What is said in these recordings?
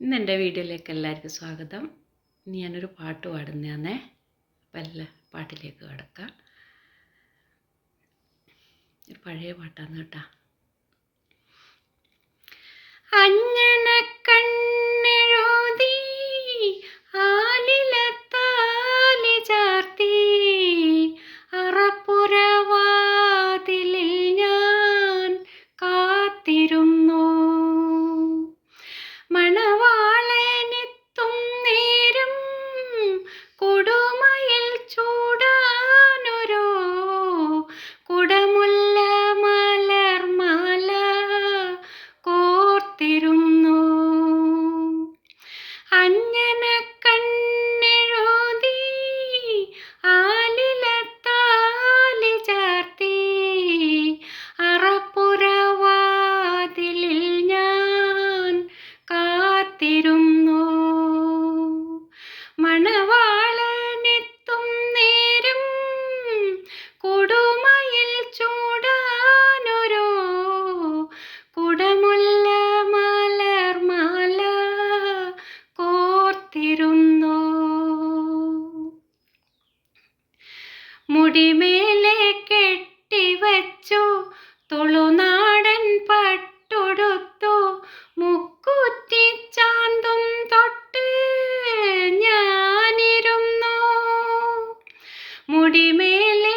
ഇന്ന് എന്റെ വീഡിയോയിലേക്ക് എല്ലാവർക്കും സ്വാഗതം. ഇന്ന് ഞാനൊരു പാട്ട് പാടുന്നതാണേ. എല്ലാ പാട്ടിലേക്ക് കിടക്കാം. ഒരു പഴയ പാട്ടാണ് കേട്ടോ. കോർത്തിരുന്നു മുടിമേലെ കെട്ടിവച്ചു തുളുനാടൻ പട്ടുടുത്തു മുക്കുറ്റി ചാന്തും തൊട്ട് ഞാനിരുന്നു. മുടിമേലെ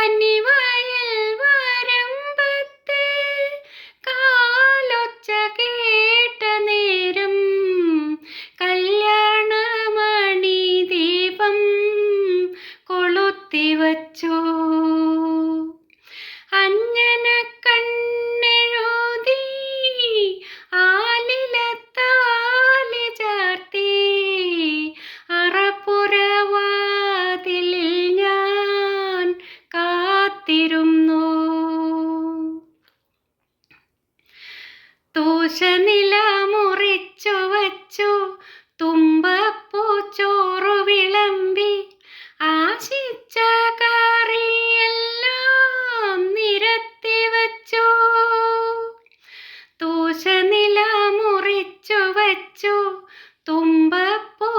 கன்னிவாய കാത്തിരുന്നു. തൂശനില മുറിച്ചു വച്ചു തുമ്പപ്പൂ ചോറു വിളമ്പി ആശിച്ച കറിയെല്ലാം നിരത്തി വച്ചു. തൂശനില മുറിച്ചു വച്ചു തുമ്പപ്പൂ